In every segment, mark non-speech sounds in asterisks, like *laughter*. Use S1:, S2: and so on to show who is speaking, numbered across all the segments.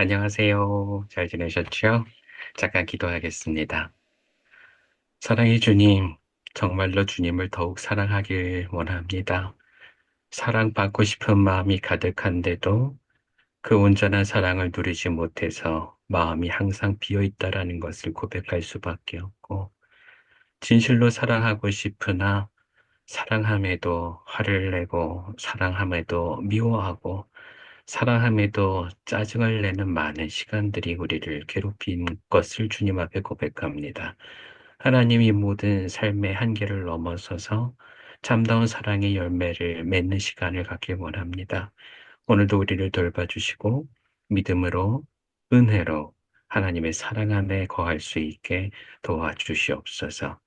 S1: 안녕하세요. 잘 지내셨죠? 잠깐 기도하겠습니다. 사랑의 주님, 정말로 주님을 더욱 사랑하길 원합니다. 사랑받고 싶은 마음이 가득한데도 그 온전한 사랑을 누리지 못해서 마음이 항상 비어 있다라는 것을 고백할 수밖에 없고, 진실로 사랑하고 싶으나 사랑함에도 화를 내고, 사랑함에도 미워하고, 사랑함에도 짜증을 내는 많은 시간들이 우리를 괴롭힌 것을 주님 앞에 고백합니다. 하나님이 모든 삶의 한계를 넘어서서 참다운 사랑의 열매를 맺는 시간을 갖길 원합니다. 오늘도 우리를 돌봐주시고 믿음으로 은혜로 하나님의 사랑 안에 거할 수 있게 도와주시옵소서.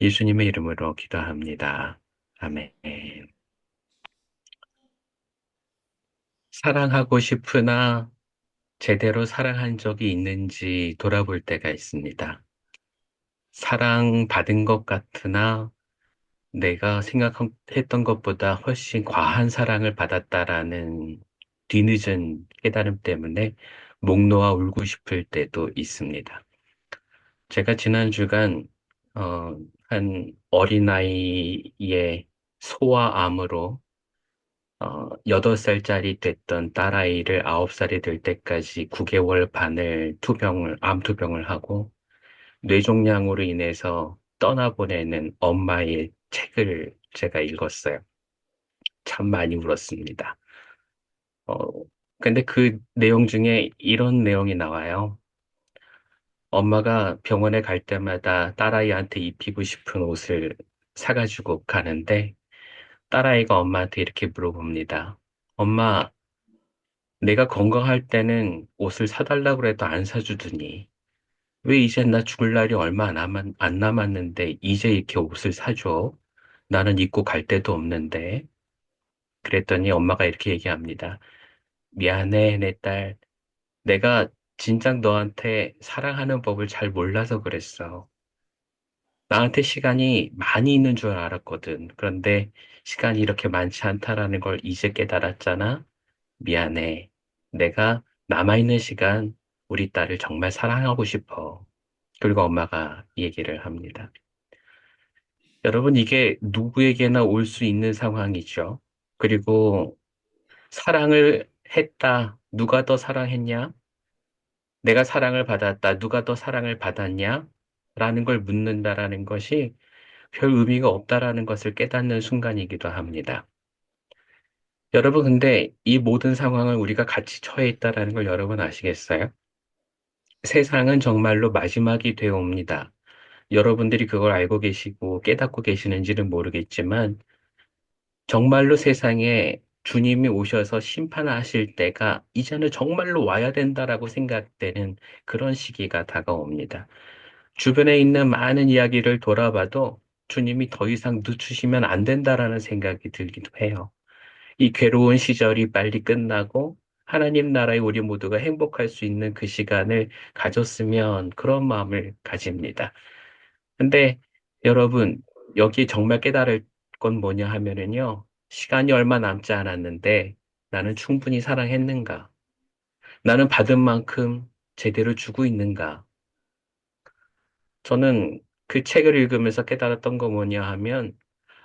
S1: 예수님의 이름으로 기도합니다. 아멘. 사랑하고 싶으나 제대로 사랑한 적이 있는지 돌아볼 때가 있습니다. 사랑받은 것 같으나 내가 생각했던 것보다 훨씬 과한 사랑을 받았다라는 뒤늦은 깨달음 때문에 목 놓아 울고 싶을 때도 있습니다. 제가 지난 주간 어, 한 어린아이의 소아암으로 어, 8살짜리 됐던 딸아이를 9살이 될 때까지 9개월 반을 투병을, 암 투병을 하고 뇌종양으로 인해서 떠나보내는 엄마의 책을 제가 읽었어요. 참 많이 울었습니다. 어, 근데 그 내용 중에 이런 내용이 나와요. 엄마가 병원에 갈 때마다 딸아이한테 입히고 싶은 옷을 사가지고 가는데 딸아이가 엄마한테 이렇게 물어봅니다. 엄마, 내가 건강할 때는 옷을 사달라고 해도 안 사주더니 왜 이제 나 죽을 날이 얼마 안 남았, 안 남았 는데 이제 이렇게 옷을 사줘? 나는 입고 갈 데도 없는데. 그랬더니 엄마가 이렇게 얘기합니다. 미안해, 내 딸. 내가 진작 너한테 사랑하는 법을 잘 몰라서 그랬어. 나한테 시간이 많이 있는 줄 알았거든. 그런데 시간이 이렇게 많지 않다라는 걸 이제 깨달았잖아. 미안해. 내가 남아있는 시간 우리 딸을 정말 사랑하고 싶어. 그리고 엄마가 얘기를 합니다. 여러분, 이게 누구에게나 올 수 있는 상황이죠. 그리고 사랑을 했다. 누가 더 사랑했냐? 내가 사랑을 받았다. 누가 더 사랑을 받았냐? 라는 걸 묻는다라는 것이 별 의미가 없다라는 것을 깨닫는 순간이기도 합니다. 여러분, 근데 이 모든 상황을 우리가 같이 처해 있다라는 걸 여러분 아시겠어요? 세상은 정말로 마지막이 되어 옵니다. 여러분들이 그걸 알고 계시고 깨닫고 계시는지는 모르겠지만, 정말로 세상에 주님이 오셔서 심판하실 때가 이제는 정말로 와야 된다라고 생각되는 그런 시기가 다가옵니다. 주변에 있는 많은 이야기를 돌아봐도 주님이 더 이상 늦추시면 안 된다라는 생각이 들기도 해요. 이 괴로운 시절이 빨리 끝나고 하나님 나라에 우리 모두가 행복할 수 있는 그 시간을 가졌으면 그런 마음을 가집니다. 근데 여러분, 여기 정말 깨달을 건 뭐냐 하면은요, 시간이 얼마 남지 않았는데 나는 충분히 사랑했는가? 나는 받은 만큼 제대로 주고 있는가? 저는 그 책을 읽으면서 깨달았던 거 뭐냐 하면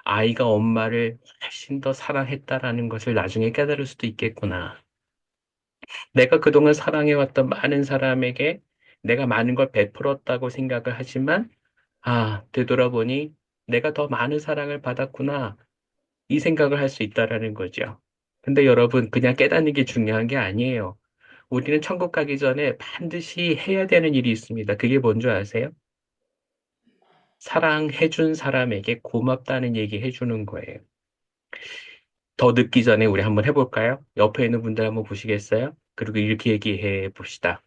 S1: 아이가 엄마를 훨씬 더 사랑했다라는 것을 나중에 깨달을 수도 있겠구나. 내가 그동안 사랑해왔던 많은 사람에게 내가 많은 걸 베풀었다고 생각을 하지만, 아, 되돌아보니 내가 더 많은 사랑을 받았구나. 이 생각을 할 수 있다라는 거죠. 근데 여러분, 그냥 깨닫는 게 중요한 게 아니에요. 우리는 천국 가기 전에 반드시 해야 되는 일이 있습니다. 그게 뭔 줄 아세요? 사랑해준 사람에게 고맙다는 얘기 해주는 거예요. 더 늦기 전에 우리 한번 해볼까요? 옆에 있는 분들 한번 보시겠어요? 그리고 이렇게 얘기해 봅시다.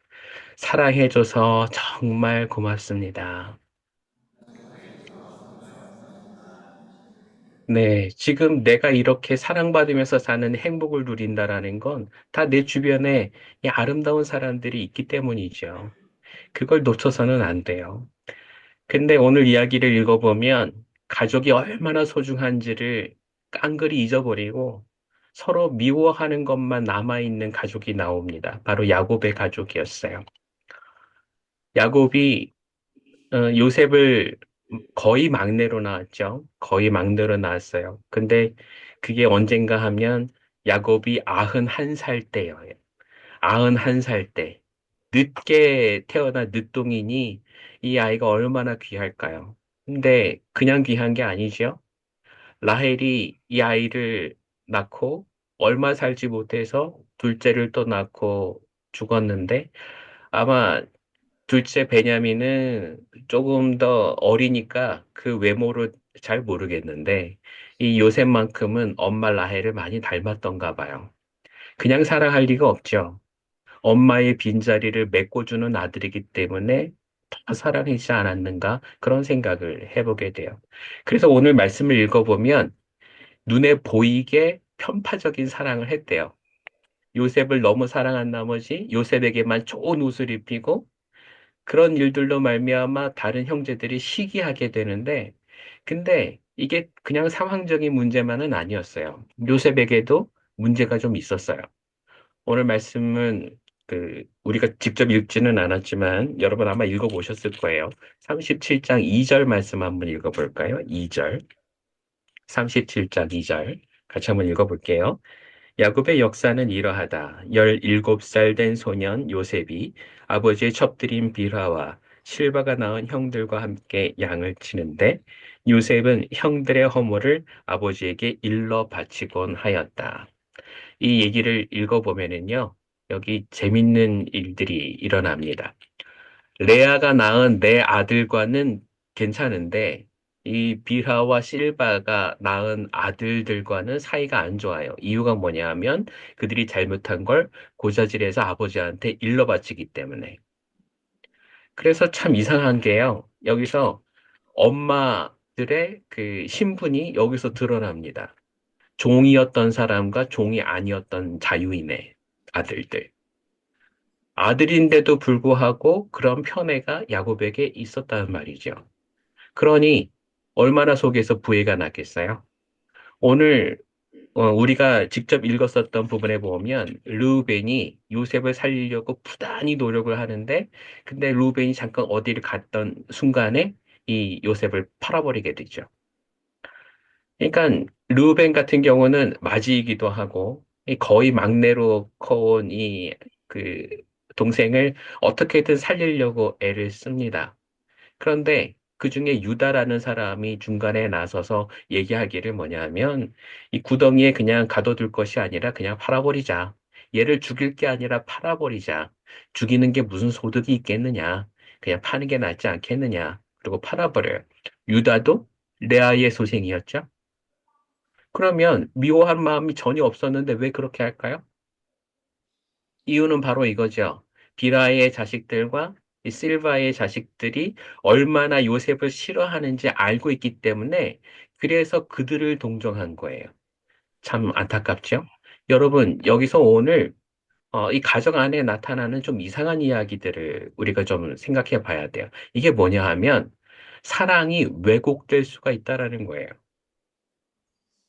S1: 사랑해줘서 정말 고맙습니다. 네, 지금 내가 이렇게 사랑받으면서 사는 행복을 누린다라는 건 다 내 주변에 이 아름다운 사람들이 있기 때문이죠. 그걸 놓쳐서는 안 돼요. 근데 오늘 이야기를 읽어보면 가족이 얼마나 소중한지를 깡그리 잊어버리고 서로 미워하는 것만 남아있는 가족이 나옵니다. 바로 야곱의 가족이었어요. 야곱이 어, 요셉을 거의 막내로 낳았죠. 거의 막내로 낳았어요. 근데 그게 언젠가 하면 야곱이 91살 때예요. 91살 때. 늦게 태어난 늦둥이니 이 아이가 얼마나 귀할까요? 근데 그냥 귀한 게 아니죠. 라헬이 이 아이를 낳고 얼마 살지 못해서 둘째를 또 낳고 죽었는데 아마 둘째 베냐민은 조금 더 어리니까 그 외모를 잘 모르겠는데 이 요셉만큼은 엄마 라헬을 많이 닮았던가 봐요. 그냥 사랑할 리가 없죠. 엄마의 빈자리를 메꿔주는 아들이기 때문에 더 사랑하지 않았는가 그런 생각을 해보게 돼요. 그래서 오늘 말씀을 읽어보면 눈에 보이게 편파적인 사랑을 했대요. 요셉을 너무 사랑한 나머지 요셉에게만 좋은 옷을 입히고 그런 일들로 말미암아 다른 형제들이 시기하게 되는데 근데 이게 그냥 상황적인 문제만은 아니었어요. 요셉에게도 문제가 좀 있었어요. 오늘 말씀은 그 우리가 직접 읽지는 않았지만 여러분 아마 읽어보셨을 거예요. 37장 2절 말씀 한번 읽어볼까요? 2절. 37장 2절. 같이 한번 읽어볼게요. 야곱의 역사는 이러하다. 17살 된 소년 요셉이 아버지의 첩들인 빌하와 실바가 낳은 형들과 함께 양을 치는데 요셉은 형들의 허물을 아버지에게 일러 바치곤 하였다. 이 얘기를 읽어보면은요, 여기 재밌는 일들이 일어납니다. 레아가 낳은 내 아들과는 괜찮은데, 이 비하와 실바가 낳은 아들들과는 사이가 안 좋아요. 이유가 뭐냐 하면 그들이 잘못한 걸 고자질해서 아버지한테 일러 바치기 때문에. 그래서 참 이상한 게요. 여기서 엄마들의 그 신분이 여기서 드러납니다. 종이었던 사람과 종이 아니었던 자유인의 아들들. 아들인데도 불구하고 그런 편애가 야곱에게 있었다는 말이죠. 그러니 얼마나 속에서 부해가 났겠어요? 오늘 어, 우리가 직접 읽었었던 부분에 보면 루벤이 요셉을 살리려고 부단히 노력을 하는데 근데 루벤이 잠깐 어디를 갔던 순간에 이 요셉을 팔아버리게 되죠. 그러니까 루벤 같은 경우는 맞이이기도 하고 이 거의 막내로 커온 이 그 동생을 어떻게든 살리려고 애를 씁니다. 그런데 그 중에 유다라는 사람이 중간에 나서서 얘기하기를 뭐냐 하면 이 구덩이에 그냥 가둬둘 것이 아니라 그냥 팔아버리자. 얘를 죽일 게 아니라 팔아버리자. 죽이는 게 무슨 소득이 있겠느냐. 그냥 파는 게 낫지 않겠느냐. 그리고 팔아버려요. 유다도 레아의 소생이었죠. 그러면 미워한 마음이 전혀 없었는데 왜 그렇게 할까요? 이유는 바로 이거죠. 비라의 자식들과 이 실바의 자식들이 얼마나 요셉을 싫어하는지 알고 있기 때문에 그래서 그들을 동정한 거예요. 참 안타깝죠? 여러분, 여기서 오늘 어, 이 가정 안에 나타나는 좀 이상한 이야기들을 우리가 좀 생각해 봐야 돼요. 이게 뭐냐 하면 사랑이 왜곡될 수가 있다라는 거예요.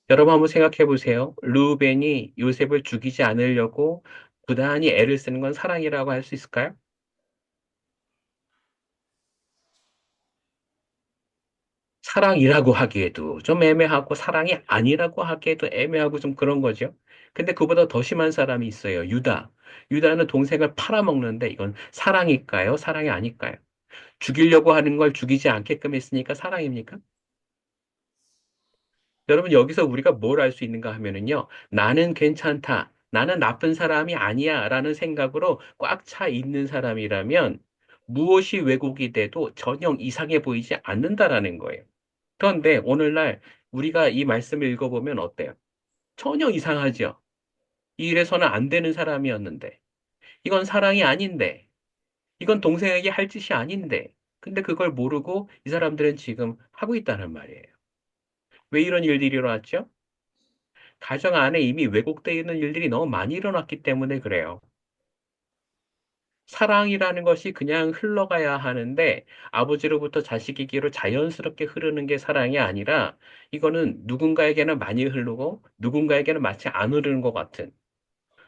S1: 여러분 한번 생각해 보세요. 루벤이 요셉을 죽이지 않으려고 부단히 애를 쓰는 건 사랑이라고 할 수 있을까요? 사랑이라고 하기에도 좀 애매하고 사랑이 아니라고 하기에도 애매하고 좀 그런 거죠. 근데 그보다 더 심한 사람이 있어요. 유다. 유다는 동생을 팔아먹는데 이건 사랑일까요? 사랑이 아닐까요? 죽이려고 하는 걸 죽이지 않게끔 했으니까 사랑입니까? 여러분, 여기서 우리가 뭘 알 수 있는가 하면은요, 나는 괜찮다. 나는 나쁜 사람이 아니야. 라는 생각으로 꽉 차 있는 사람이라면 무엇이 왜곡이 돼도 전혀 이상해 보이지 않는다라는 거예요. 그런데 오늘날 우리가 이 말씀을 읽어보면 어때요? 전혀 이상하죠? 이래서는 안 되는 사람이었는데, 이건 사랑이 아닌데, 이건 동생에게 할 짓이 아닌데, 근데 그걸 모르고 이 사람들은 지금 하고 있다는 말이에요. 왜 이런 일들이 일어났죠? 가정 안에 이미 왜곡되어 있는 일들이 너무 많이 일어났기 때문에 그래요. 사랑이라는 것이 그냥 흘러가야 하는데 아버지로부터 자식에게로 자연스럽게 흐르는 게 사랑이 아니라 이거는 누군가에게는 많이 흐르고 누군가에게는 마치 안 흐르는 것 같은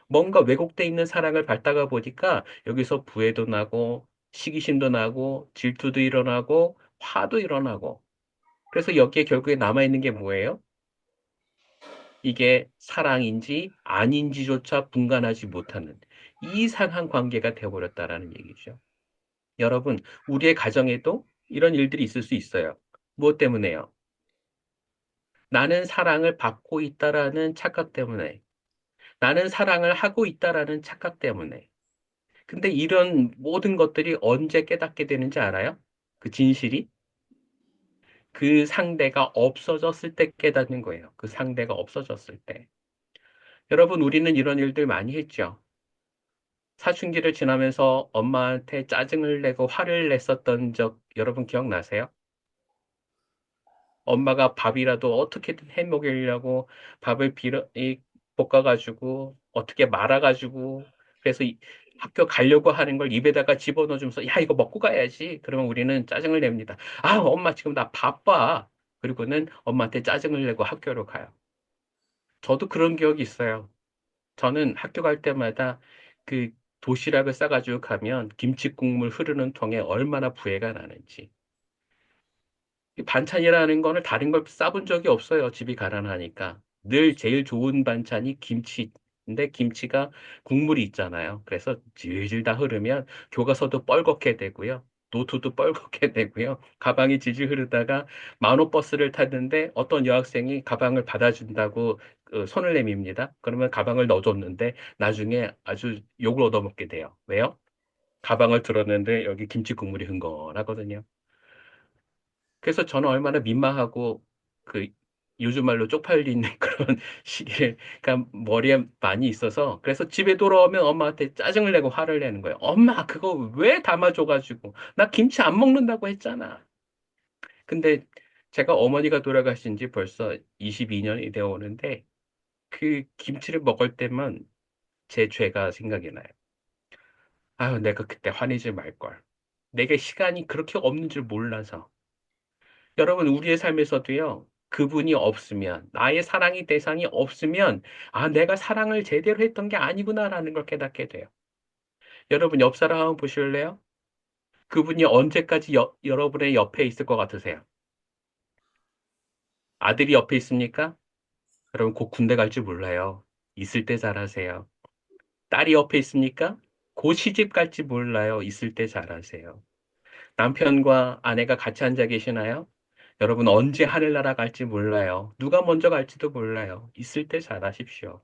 S1: 뭔가 왜곡돼 있는 사랑을 받다가 보니까 여기서 부해도 나고 시기심도 나고 질투도 일어나고 화도 일어나고 그래서 여기에 결국에 남아있는 게 뭐예요? 이게 사랑인지 아닌지조차 분간하지 못하는 이상한 관계가 되어버렸다라는 얘기죠. 여러분, 우리의 가정에도 이런 일들이 있을 수 있어요. 무엇 때문에요? 나는 사랑을 받고 있다라는 착각 때문에, 나는 사랑을 하고 있다라는 착각 때문에. 근데 이런 모든 것들이 언제 깨닫게 되는지 알아요? 그 진실이? 그 상대가 없어졌을 때 깨닫는 거예요. 그 상대가 없어졌을 때. 여러분, 우리는 이런 일들 많이 했죠. 사춘기를 지나면서 엄마한테 짜증을 내고 화를 냈었던 적 여러분 기억나세요? 엄마가 밥이라도 어떻게든 해 먹이려고 밥을 빌어, 이, 볶아가지고 어떻게 말아가지고 그래서 이- 학교 가려고 하는 걸 입에다가 집어넣어주면서 야 이거 먹고 가야지. 그러면 우리는 짜증을 냅니다. 아 엄마 지금 나 바빠. 그리고는 엄마한테 짜증을 내고 학교로 가요. 저도 그런 기억이 있어요. 저는 학교 갈 때마다 그 도시락을 싸가지고 가면 김치 국물 흐르는 통에 얼마나 부해가 나는지. 이 반찬이라는 거는 다른 걸 싸본 적이 없어요. 집이 가난하니까. 늘 제일 좋은 반찬이 김치 인데 김치가 국물이 있잖아요. 그래서 질질 다 흐르면 교과서도 뻘겋게 되고요. 노트도 뻘겋게 *laughs* 되고요. 가방이 질질 흐르다가 만호 버스를 탔는데 어떤 여학생이 가방을 받아준다고 그 손을 내밉니다. 그러면 가방을 넣어줬는데 나중에 아주 욕을 얻어먹게 돼요. 왜요? 가방을 들었는데 여기 김치 국물이 흥건하거든요. 그래서 저는 얼마나 민망하고 그 요즘 말로 쪽팔리는 *laughs* 그런 시기를 그러니까 머리에 많이 있어서 그래서 집에 돌아오면 엄마한테 짜증을 내고 화를 내는 거예요. 엄마 그거 왜 담아줘가지고 나 김치 안 먹는다고 했잖아. 근데 제가 어머니가 돌아가신 지 벌써 22년이 되어 오는데 그 김치를 먹을 때만 제 죄가 생각이 나요. 아유 내가 그때 화내지 말걸. 내게 시간이 그렇게 없는 줄 몰라서. 여러분, 우리의 삶에서도요, 그분이 없으면, 나의 사랑의 대상이 없으면, 아, 내가 사랑을 제대로 했던 게 아니구나라는 걸 깨닫게 돼요. 여러분, 옆 사람 한번 보실래요? 그분이 언제까지 여, 여러분의 옆에 있을 것 같으세요? 아들이 옆에 있습니까? 여러분, 곧 군대 갈 줄 몰라요. 있을 때 잘하세요. 딸이 옆에 있습니까? 곧 시집 갈지 몰라요. 있을 때 잘하세요. 남편과 아내가 같이 앉아 계시나요? 여러분 언제 하늘나라 갈지 몰라요. 누가 먼저 갈지도 몰라요. 있을 때 잘하십시오.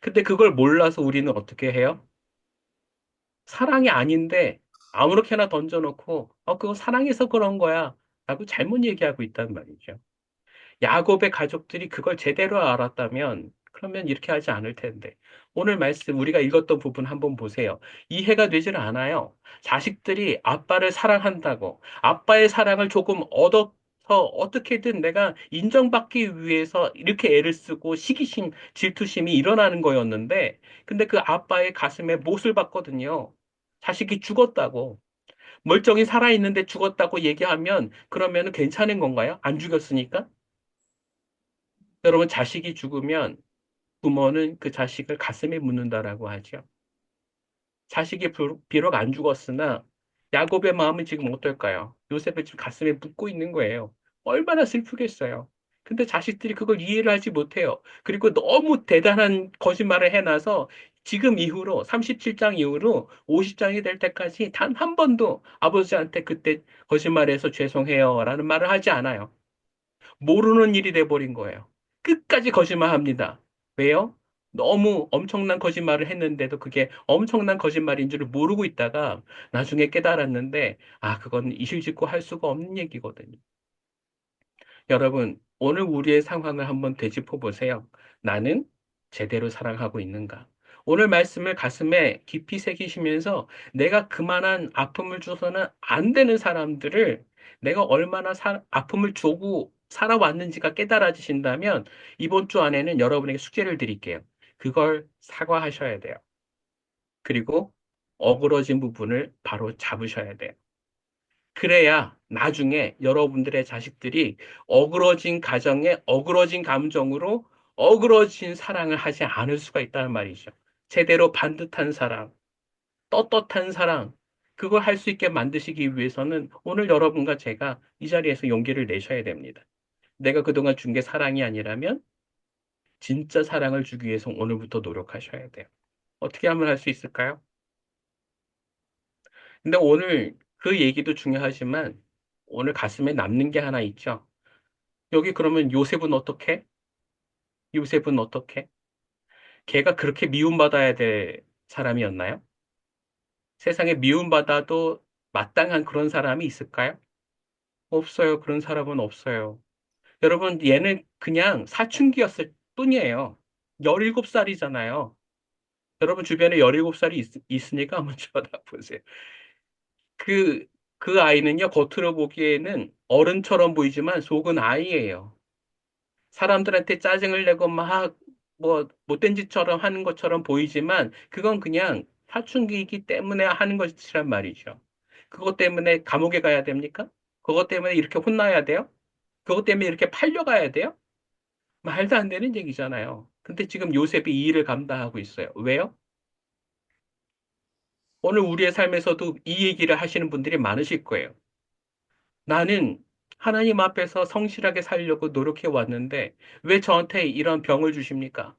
S1: 근데 그걸 몰라서 우리는 어떻게 해요? 사랑이 아닌데 아무렇게나 던져놓고 어 그거 사랑해서 그런 거야 라고 잘못 얘기하고 있단 말이죠. 야곱의 가족들이 그걸 제대로 알았다면 그러면 이렇게 하지 않을 텐데. 오늘 말씀 우리가 읽었던 부분 한번 보세요. 이해가 되질 않아요. 자식들이 아빠를 사랑한다고 아빠의 사랑을 조금 얻어서 어떻게든 내가 인정받기 위해서 이렇게 애를 쓰고 시기심, 질투심이 일어나는 거였는데 근데 그 아빠의 가슴에 못을 박거든요. 자식이 죽었다고. 멀쩡히 살아있는데 죽었다고 얘기하면 그러면 괜찮은 건가요? 안 죽였으니까? 여러분, 자식이 죽으면 부모는 그 자식을 가슴에 묻는다라고 하죠. 자식이 부- 비록 안 죽었으나 야곱의 마음은 지금 어떨까요? 요셉을 지금 가슴에 묻고 있는 거예요. 얼마나 슬프겠어요. 근데 자식들이 그걸 이해를 하지 못해요. 그리고 너무 대단한 거짓말을 해놔서 지금 이후로 37장 이후로 50장이 될 때까지 단 한 번도 아버지한테 그때 거짓말해서 죄송해요 라는 말을 하지 않아요. 모르는 일이 돼버린 거예요. 끝까지 거짓말합니다. 왜요? 너무 엄청난 거짓말을 했는데도 그게 엄청난 거짓말인 줄을 모르고 있다가 나중에 깨달았는데, 아, 그건 이실직고 할 수가 없는 얘기거든요. 여러분, 오늘 우리의 상황을 한번 되짚어 보세요. 나는 제대로 사랑하고 있는가? 오늘 말씀을 가슴에 깊이 새기시면서 내가 그만한 아픔을 줘서는 안 되는 사람들을 내가 얼마나 사- 아픔을 주고 살아왔는지가 깨달아지신다면 이번 주 안에는 여러분에게 숙제를 드릴게요. 그걸 사과하셔야 돼요. 그리고 어그러진 부분을 바로 잡으셔야 돼요. 그래야 나중에 여러분들의 자식들이 어그러진 가정에 어그러진 감정으로 어그러진 사랑을 하지 않을 수가 있다는 말이죠. 제대로 반듯한 사랑, 떳떳한 사랑, 그걸 할 수 있게 만드시기 위해서는 오늘 여러분과 제가 이 자리에서 용기를 내셔야 됩니다. 내가 그동안 준 게 사랑이 아니라면 진짜 사랑을 주기 위해서 오늘부터 노력하셔야 돼요. 어떻게 하면 할 수 있을까요? 근데 오늘 그 얘기도 중요하지만 오늘 가슴에 남는 게 하나 있죠. 여기 그러면 요셉은 어떻게? 요셉은 어떻게? 걔가 그렇게 미움받아야 될 사람이었나요? 세상에 미움받아도 마땅한 그런 사람이 있을까요? 없어요. 그런 사람은 없어요. 여러분, 얘는 그냥 사춘기였을 뿐이에요. 17살이잖아요. 여러분 주변에 17살이 있, 으니까 한번 *laughs* 쳐다보세요. 그, 그 아이는요, 겉으로 보기에는 어른처럼 보이지만 속은 아이예요. 사람들한테 짜증을 내고 막, 뭐, 못된 짓처럼 하는 것처럼 보이지만, 그건 그냥 사춘기이기 때문에 하는 것이란 말이죠. 그것 때문에 감옥에 가야 됩니까? 그것 때문에 이렇게 혼나야 돼요? 그것 때문에 이렇게 팔려가야 돼요? 말도 안 되는 얘기잖아요. 근데 지금 요셉이 이 일을 감당하고 있어요. 왜요? 오늘 우리의 삶에서도 이 얘기를 하시는 분들이 많으실 거예요. 나는 하나님 앞에서 성실하게 살려고 노력해 왔는데 왜 저한테 이런 병을 주십니까?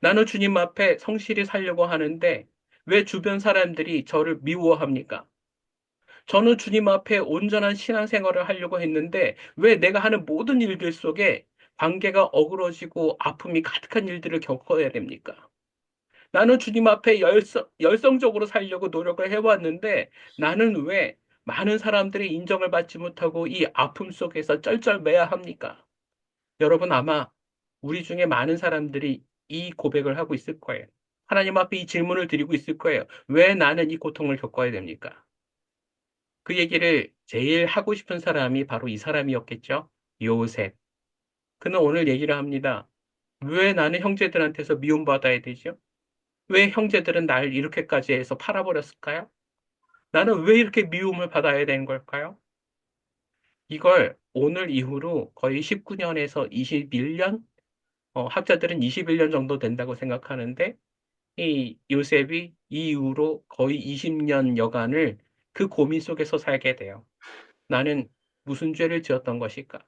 S1: 나는 주님 앞에 성실히 살려고 하는데 왜 주변 사람들이 저를 미워합니까? 저는 주님 앞에 온전한 신앙생활을 하려고 했는데 왜 내가 하는 모든 일들 속에 관계가 어그러지고 아픔이 가득한 일들을 겪어야 됩니까? 나는 주님 앞에 열성, 열성적으로 살려고 노력을 해왔는데 나는 왜 많은 사람들의 인정을 받지 못하고 이 아픔 속에서 쩔쩔매야 합니까? 여러분 아마 우리 중에 많은 사람들이 이 고백을 하고 있을 거예요. 하나님 앞에 이 질문을 드리고 있을 거예요. 왜 나는 이 고통을 겪어야 됩니까? 그 얘기를 제일 하고 싶은 사람이 바로 이 사람이었겠죠? 요셉. 그는 오늘 얘기를 합니다. 왜 나는 형제들한테서 미움받아야 되죠? 왜 형제들은 날 이렇게까지 해서 팔아버렸을까요? 나는 왜 이렇게 미움을 받아야 되는 걸까요? 이걸 오늘 이후로 거의 19년에서 21년, 어, 학자들은 21년 정도 된다고 생각하는데, 이 요셉이 이 이후로 거의 20년 여간을 그 고민 속에서 살게 돼요. 나는 무슨 죄를 지었던 것일까?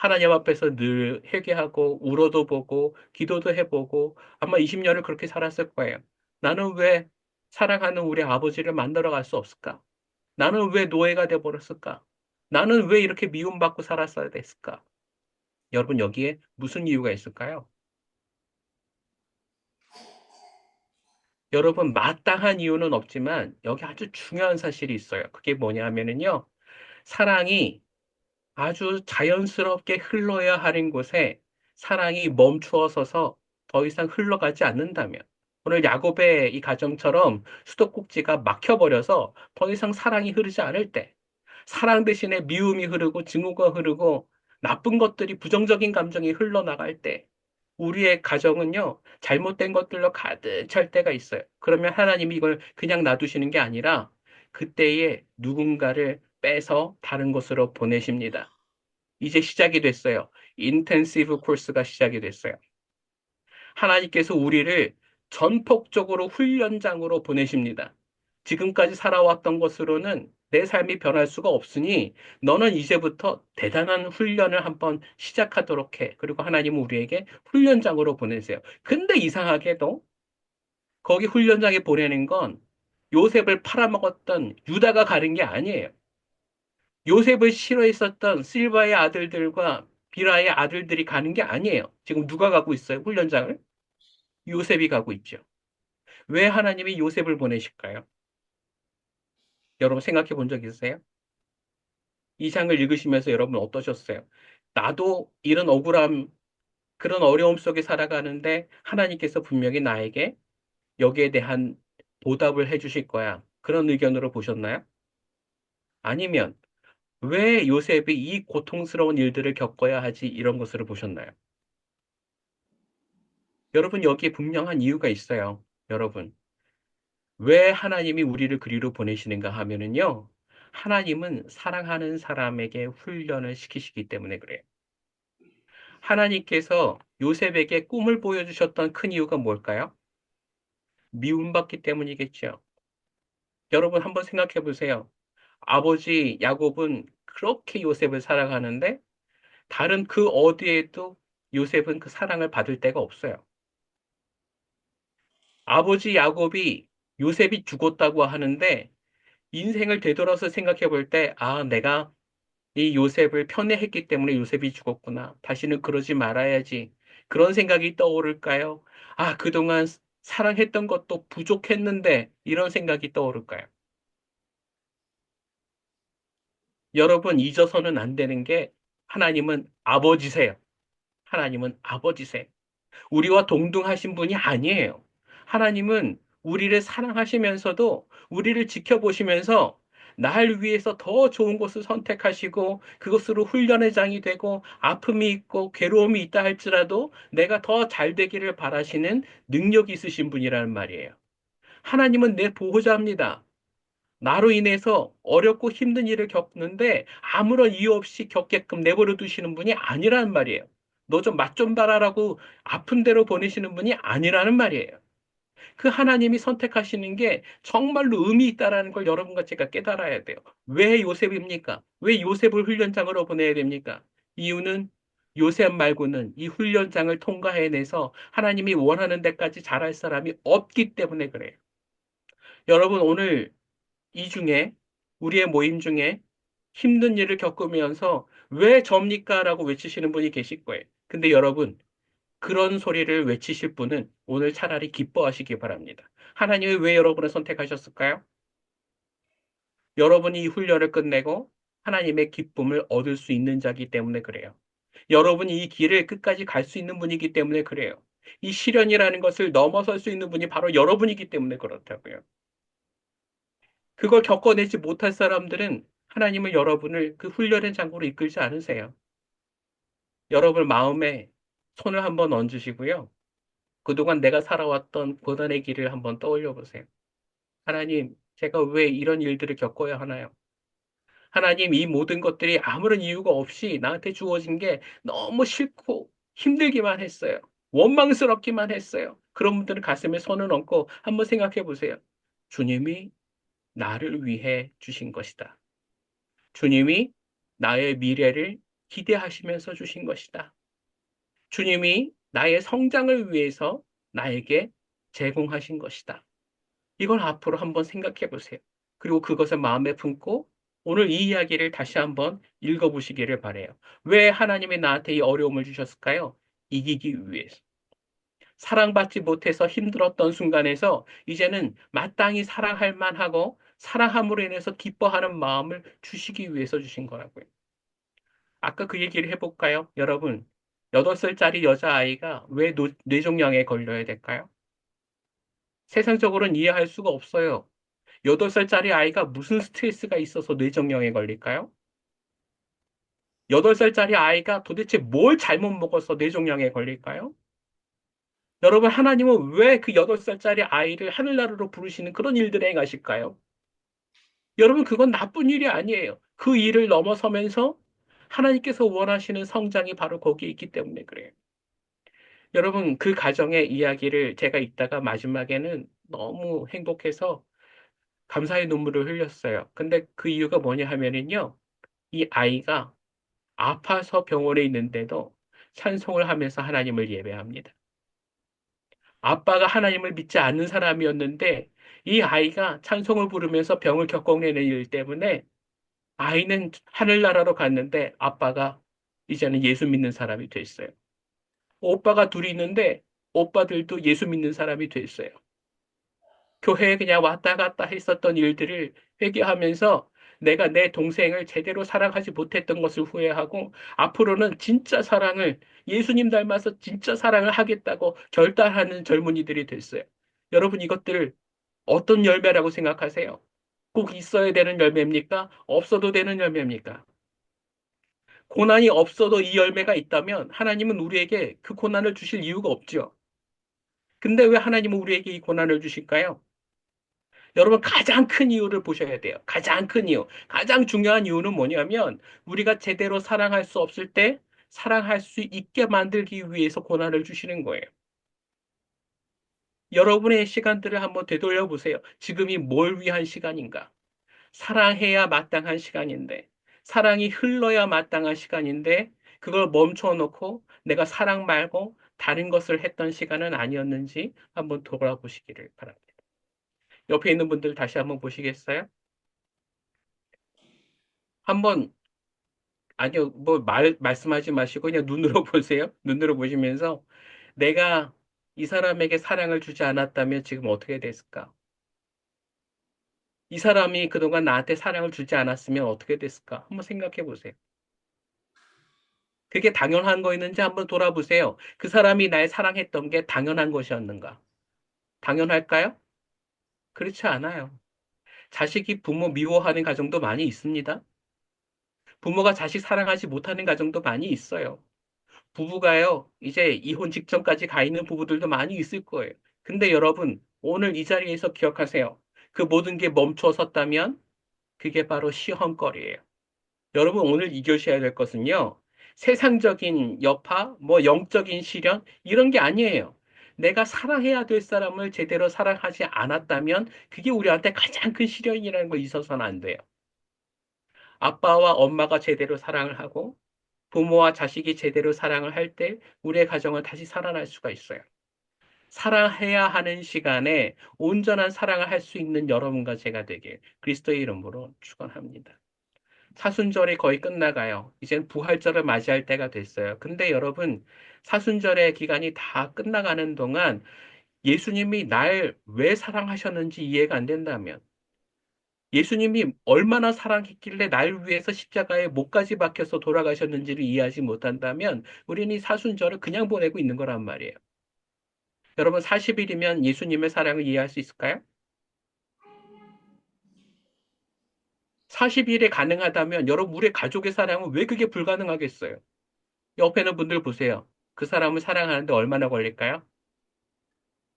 S1: 하나님 앞에서 늘 회개하고 울어도 보고 기도도 해보고 아마 20년을 그렇게 살았을 거예요. 나는 왜 사랑하는 우리 아버지를 만나러 갈 수 없을까? 나는 왜 노예가 돼 버렸을까? 나는 왜 이렇게 미움받고 살았어야 됐을까? 여러분 여기에 무슨 이유가 있을까요? 여러분 마땅한 이유는 없지만 여기 아주 중요한 사실이 있어요. 그게 뭐냐면은요. 사랑이 아주 자연스럽게 흘러야 하는 곳에 사랑이 멈추어 서서 더 이상 흘러가지 않는다면 오늘 야곱의 이 가정처럼 수도꼭지가 막혀버려서 더 이상 사랑이 흐르지 않을 때 사랑 대신에 미움이 흐르고 증오가 흐르고 나쁜 것들이 부정적인 감정이 흘러나갈 때 우리의 가정은요 잘못된 것들로 가득 찰 때가 있어요. 그러면 하나님이 이걸 그냥 놔두시는 게 아니라 그때에 누군가를 빼서 다른 곳으로 보내십니다. 이제 시작이 됐어요. 인텐시브 코스가 시작이 됐어요. 하나님께서 우리를 전폭적으로 훈련장으로 보내십니다. 지금까지 살아왔던 것으로는 내 삶이 변할 수가 없으니 너는 이제부터 대단한 훈련을 한번 시작하도록 해. 그리고 하나님은 우리에게 훈련장으로 보내세요. 근데 이상하게도 거기 훈련장에 보내는 건 요셉을 팔아먹었던 유다가 가는 게 아니에요. 요셉을 싫어했었던 실바의 아들들과 비라의 아들들이 가는 게 아니에요. 지금 누가 가고 있어요? 훈련장을? 요셉이 가고 있죠. 왜 하나님이 요셉을 보내실까요? 여러분 생각해 본 적 있으세요? 이 장을 읽으시면서 여러분 어떠셨어요? 나도 이런 억울함, 그런 어려움 속에 살아가는데 하나님께서 분명히 나에게 여기에 대한 보답을 해 주실 거야. 그런 의견으로 보셨나요? 아니면 왜 요셉이 이 고통스러운 일들을 겪어야 하지 이런 것으로 보셨나요? 여러분 여기에 분명한 이유가 있어요. 여러분 왜 하나님이 우리를 그리로 보내시는가 하면은요, 하나님은 사랑하는 사람에게 훈련을 시키시기 때문에 그래요. 하나님께서 요셉에게 꿈을 보여주셨던 큰 이유가 뭘까요? 미움받기 때문이겠죠. 여러분 한번 생각해 보세요. 아버지 야곱은 그렇게 요셉을 사랑하는데 다른 그 어디에도 요셉은 그 사랑을 받을 데가 없어요. 아버지 야곱이 요셉이 죽었다고 하는데 인생을 되돌아서 생각해 볼 때, 아, 내가 이 요셉을 편애했기 때문에 요셉이 죽었구나. 다시는 그러지 말아야지. 그런 생각이 떠오를까요? 아, 그동안 사랑했던 것도 부족했는데 이런 생각이 떠오를까요? 여러분 잊어서는 안 되는 게 하나님은 아버지세요. 하나님은 아버지세요. 우리와 동등하신 분이 아니에요. 하나님은 우리를 사랑하시면서도 우리를 지켜보시면서 날 위해서 더 좋은 것을 선택하시고 그것으로 훈련의 장이 되고 아픔이 있고 괴로움이 있다 할지라도 내가 더 잘 되기를 바라시는 능력이 있으신 분이라는 말이에요. 하나님은 내 보호자입니다. 나로 인해서 어렵고 힘든 일을 겪는데 아무런 이유 없이 겪게끔 내버려 두시는 분이 아니라는 말이에요. 너 좀맛좀 봐라라고 아픈 대로 보내시는 분이 아니라는 말이에요. 그 하나님이 선택하시는 게 정말로 의미 있다라는 걸 여러분과 제가 깨달아야 돼요. 왜 요셉입니까? 왜 요셉을 훈련장으로 보내야 됩니까? 이유는 요셉 말고는 이 훈련장을 통과해내서 하나님이 원하는 데까지 잘할 사람이 없기 때문에 그래요. 여러분 오늘 이 중에 우리의 모임 중에 힘든 일을 겪으면서 왜 접니까? 라고 외치시는 분이 계실 거예요. 근데 여러분, 그런 소리를 외치실 분은 오늘 차라리 기뻐하시기 바랍니다. 하나님이 왜 여러분을 선택하셨을까요? 여러분이 이 훈련을 끝내고 하나님의 기쁨을 얻을 수 있는 자기 때문에 그래요. 여러분이 이 길을 끝까지 갈 수 있는 분이기 때문에 그래요. 이 시련이라는 것을 넘어설 수 있는 분이 바로 여러분이기 때문에 그렇다고요. 그걸 겪어내지 못할 사람들은 하나님은 여러분을 그 훈련의 장구로 이끌지 않으세요. 여러분 마음에 손을 한번 얹으시고요. 그동안 내가 살아왔던 고난의 길을 한번 떠올려 보세요. 하나님, 제가 왜 이런 일들을 겪어야 하나요? 하나님, 이 모든 것들이 아무런 이유가 없이 나한테 주어진 게 너무 싫고 힘들기만 했어요. 원망스럽기만 했어요. 그런 분들은 가슴에 손을 얹고 한번 생각해 보세요. 주님이 나를 위해 주신 것이다. 주님이 나의 미래를 기대하시면서 주신 것이다. 주님이 나의 성장을 위해서 나에게 제공하신 것이다. 이걸 앞으로 한번 생각해 보세요. 그리고 그것을 마음에 품고 오늘 이 이야기를 다시 한번 읽어보시기를 바래요. 왜 하나님이 나한테 이 어려움을 주셨을까요? 이기기 위해서. 사랑받지 못해서 힘들었던 순간에서 이제는 마땅히 사랑할 만하고 사랑함으로 인해서 기뻐하는 마음을 주시기 위해서 주신 거라고요. 아까 그 얘기를 해볼까요? 여러분, 8살짜리 여자아이가 왜 뇌종양에 걸려야 될까요? 세상적으로는 이해할 수가 없어요. 8살짜리 아이가 무슨 스트레스가 있어서 뇌종양에 걸릴까요? 8살짜리 아이가 도대체 뭘 잘못 먹어서 뇌종양에 걸릴까요? 여러분, 하나님은 왜 그 8살짜리 아이를 하늘나라로 부르시는 그런 일들을 행하실까요? 여러분, 그건 나쁜 일이 아니에요. 그 일을 넘어서면서 하나님께서 원하시는 성장이 바로 거기에 있기 때문에 그래요. 여러분, 그 가정의 이야기를 제가 읽다가 마지막에는 너무 행복해서 감사의 눈물을 흘렸어요. 근데 그 이유가 뭐냐 하면은요, 이 아이가 아파서 병원에 있는데도 찬송을 하면서 하나님을 예배합니다. 아빠가 하나님을 믿지 않는 사람이었는데 이 아이가 찬송을 부르면서 병을 겪어내는 일 때문에 아이는 하늘나라로 갔는데 아빠가 이제는 예수 믿는 사람이 됐어요. 오빠가 둘이 있는데 오빠들도 예수 믿는 사람이 됐어요. 교회에 그냥 왔다 갔다 했었던 일들을 회개하면서 내가 내 동생을 제대로 사랑하지 못했던 것을 후회하고 앞으로는 진짜 사랑을 예수님 닮아서 진짜 사랑을 하겠다고 결단하는 젊은이들이 됐어요. 여러분 이것들 어떤 열매라고 생각하세요? 꼭 있어야 되는 열매입니까? 없어도 되는 열매입니까? 고난이 없어도 이 열매가 있다면 하나님은 우리에게 그 고난을 주실 이유가 없죠. 근데 왜 하나님은 우리에게 이 고난을 주실까요? 여러분, 가장 큰 이유를 보셔야 돼요. 가장 큰 이유. 가장 중요한 이유는 뭐냐면, 우리가 제대로 사랑할 수 없을 때, 사랑할 수 있게 만들기 위해서 고난을 주시는 거예요. 여러분의 시간들을 한번 되돌려 보세요. 지금이 뭘 위한 시간인가? 사랑해야 마땅한 시간인데, 사랑이 흘러야 마땅한 시간인데, 그걸 멈춰 놓고 내가 사랑 말고 다른 것을 했던 시간은 아니었는지 한번 돌아보시기를 바랍니다. 옆에 있는 분들 다시 한번 보시겠어요? 한번, 아니요, 뭐 말, 말씀하지 마시고 그냥 눈으로 *laughs* 보세요. 눈으로 보시면서 내가 이 사람에게 사랑을 주지 않았다면 지금 어떻게 됐을까? 이 사람이 그동안 나한테 사랑을 주지 않았으면 어떻게 됐을까? 한번 생각해 보세요. 그게 당연한 거였는지 한번 돌아보세요. 그 사람이 날 사랑했던 게 당연한 것이었는가? 당연할까요? 그렇지 않아요. 자식이 부모 미워하는 가정도 많이 있습니다. 부모가 자식 사랑하지 못하는 가정도 많이 있어요. 부부가요, 이제 이혼 직전까지 가 있는 부부들도 많이 있을 거예요. 근데 여러분, 오늘 이 자리에서 기억하세요. 그 모든 게 멈춰 섰다면 그게 바로 시험거리예요. 여러분, 오늘 이겨셔야 될 것은요, 세상적인 여파, 뭐 영적인 시련, 이런 게 아니에요. 내가 사랑해야 될 사람을 제대로 사랑하지 않았다면 그게 우리한테 가장 큰 시련이라는 거 있어서는 안 돼요. 아빠와 엄마가 제대로 사랑을 하고 부모와 자식이 제대로 사랑을 할 때 우리의 가정은 다시 살아날 수가 있어요. 사랑해야 하는 시간에 온전한 사랑을 할 수 있는 여러분과 제가 되길 그리스도의 이름으로 축원합니다. 사순절이 거의 끝나가요. 이젠 부활절을 맞이할 때가 됐어요. 근데 여러분, 사순절의 기간이 다 끝나가는 동안 예수님이 날 왜 사랑하셨는지 이해가 안 된다면, 예수님이 얼마나 사랑했길래 날 위해서 십자가에 목까지 박혀서 돌아가셨는지를 이해하지 못한다면, 우리는 이 사순절을 그냥 보내고 있는 거란 말이에요. 여러분, 40일이면 예수님의 사랑을 이해할 수 있을까요? 40일에 가능하다면 여러분 우리 가족의 사랑은 왜 그게 불가능하겠어요? 옆에 있는 분들 보세요. 그 사람을 사랑하는데 얼마나 걸릴까요?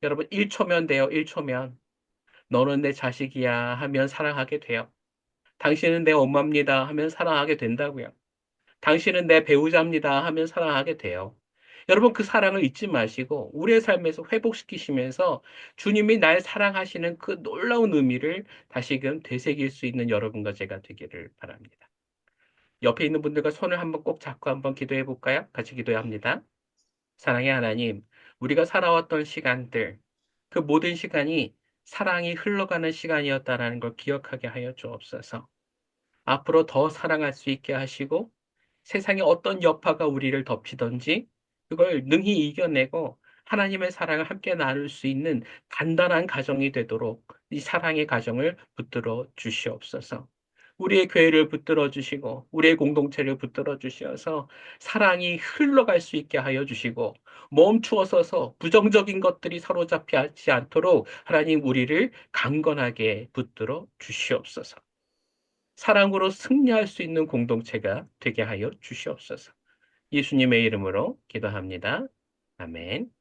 S1: 여러분 1초면 돼요. 1초면. 너는 내 자식이야 하면 사랑하게 돼요. 당신은 내 엄마입니다 하면 사랑하게 된다고요. 당신은 내 배우자입니다 하면 사랑하게 돼요. 여러분 그 사랑을 잊지 마시고 우리의 삶에서 회복시키시면서 주님이 날 사랑하시는 그 놀라운 의미를 다시금 되새길 수 있는 여러분과 제가 되기를 바랍니다. 옆에 있는 분들과 손을 한번 꼭 잡고 한번 기도해 볼까요? 같이 기도합니다. 사랑의 하나님, 우리가 살아왔던 시간들, 그 모든 시간이 사랑이 흘러가는 시간이었다라는 걸 기억하게 하여 주옵소서. 앞으로 더 사랑할 수 있게 하시고 세상에 어떤 여파가 우리를 덮치든지 그걸 능히 이겨내고 하나님의 사랑을 함께 나눌 수 있는 단단한 가정이 되도록 이 사랑의 가정을 붙들어 주시옵소서. 우리의 교회를 붙들어 주시고 우리의 공동체를 붙들어 주셔서 사랑이 흘러갈 수 있게 하여 주시고 멈추어 서서 부정적인 것들이 사로잡히지 않도록 하나님 우리를 강건하게 붙들어 주시옵소서. 사랑으로 승리할 수 있는 공동체가 되게 하여 주시옵소서. 예수님의 이름으로 기도합니다. 아멘.